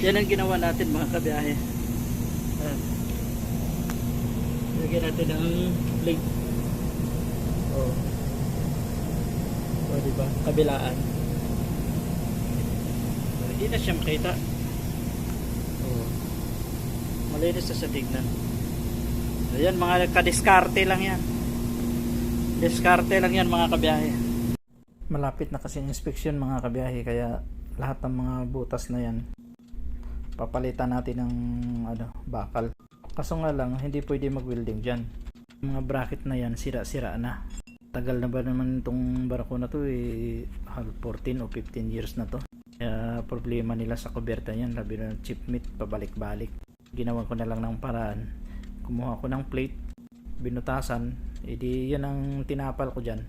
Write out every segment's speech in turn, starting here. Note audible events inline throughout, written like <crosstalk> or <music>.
Yan ang ginawa natin mga kabiyahe. Ayan. Lagyan natin ng link. Oh. Oh, di ba? Kabilaan. Hindi na siya makita. Oh. Malinis na sa tignan. Ayan, mga kadiskarte lang yan. Diskarte lang yan mga kabiyahe. Malapit na kasi inspeksyon mga kabiyahe kaya lahat ng mga butas na yan papalitan natin ng ano, bakal. Kaso nga lang, hindi pwede mag-welding dyan. Yung mga bracket na yan, sira-sira na. Tagal na ba naman itong barako na to eh, hal 14 o 15 years na to. Kaya problema nila sa kuberta yan, labi na chip meat, pabalik-balik. Ginawa ko na lang ng paraan. Kumuha ko ng plate, binutasan, edi yan ang tinapal ko dyan.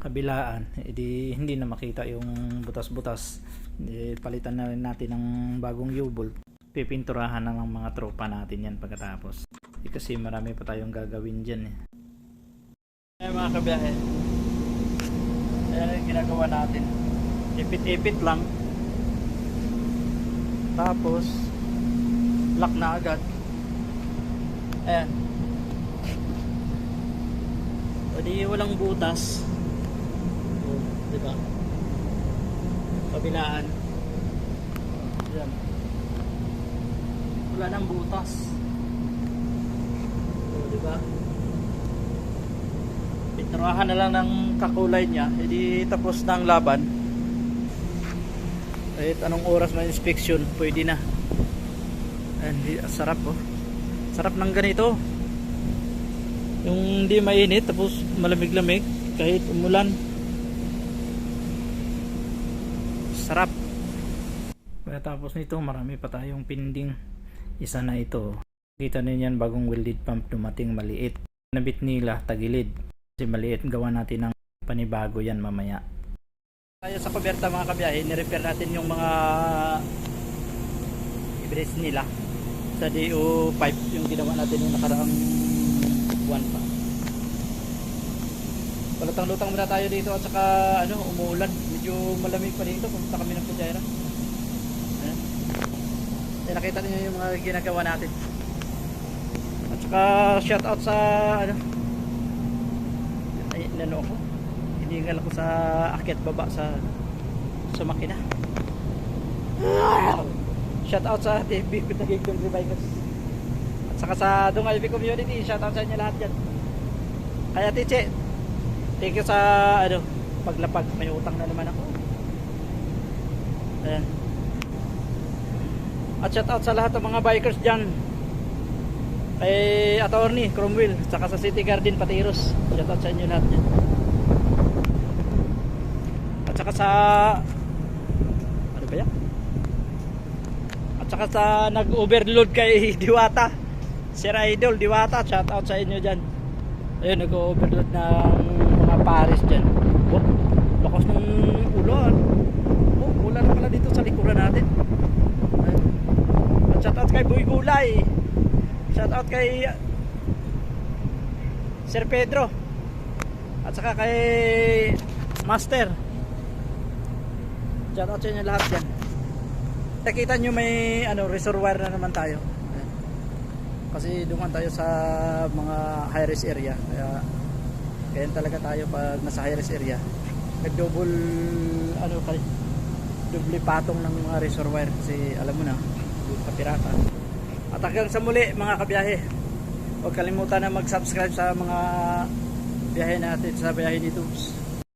Kabilaan, edi hindi na makita yung butas-butas. Edi, palitan na rin natin ng bagong U-bolt pipinturahan na ng mga tropa natin yan pagkatapos. Eh, kasi marami pa tayong gagawin dyan eh. Ay mga kabiyahe. Ayan yung ginagawa natin. Ipit-ipit lang. Tapos lock na agad. Ayan. O di walang butas. O, diba kabilaan ayan wala nang butas. O, di ba? Piturahan na lang ng kakulay niya, edi tapos na ang laban. Kahit anong oras may inspection, pwede na. And sarap oh. Sarap ng ganito. Yung hindi mainit tapos malamig-lamig kahit umulan. Sarap. Pagkatapos nito, marami pa tayong pending isa na ito. Kita ninyo bagong welded pump dumating maliit. Nabit nila tagilid. Kasi maliit gawa natin ng panibago yan mamaya. Tayo sa kuberta mga kabiyahe nirepair natin yung mga ibres nila. Sa DO5 yung ginawa natin yung nakaraang buwan pa. Palutang-lutang muna tayo dito at saka ano umuulan. Medyo malamig pa dito. Pumunta kami ng Pujaira. Eh, nakita niyo yung mga ginagawa natin. At saka shout out sa ano. Ay, nano ako. Hiningal ako sa akyat baba sa sa makina. Shout out sa TV Pitagigdong Revivals. At saka sa B Community, shout out sa inyo lahat dyan. Kaya Tiche, thank you sa ano, paglapag. May utang na naman ako. Ayan. At shout out sa lahat ng mga bikers dyan. Kay Attorney, Cromwell, saka sa City Garden, Patiros. Shout out sa inyo lahat dyan. At saka sa... Ano ba yan? At saka sa nag-overload kay <laughs> Diwata. Sir Idol, Diwata, shout out sa inyo dyan. Ayun, nag-overload ng mga pares dyan. Oh, lakas ng ulan. Oh, ulan na pala dito sa likuran natin. Ayun. At shout out kay Boy Gulay. Shout out kay Sir Pedro. At saka kay Master. Shout out sa inyo lahat yan. Nakita nyo may ano, reservoir na naman tayo. Kasi duman tayo sa mga high risk area. Kaya kaya talaga tayo pag nasa high risk area. Nag-double ano kay double patong ng mga reservoir kasi alam mo na kapirata. At hanggang sa muli mga kabiyahe. Huwag kalimutan na mag-subscribe sa mga biyahe natin sa biyahe ni Tubes.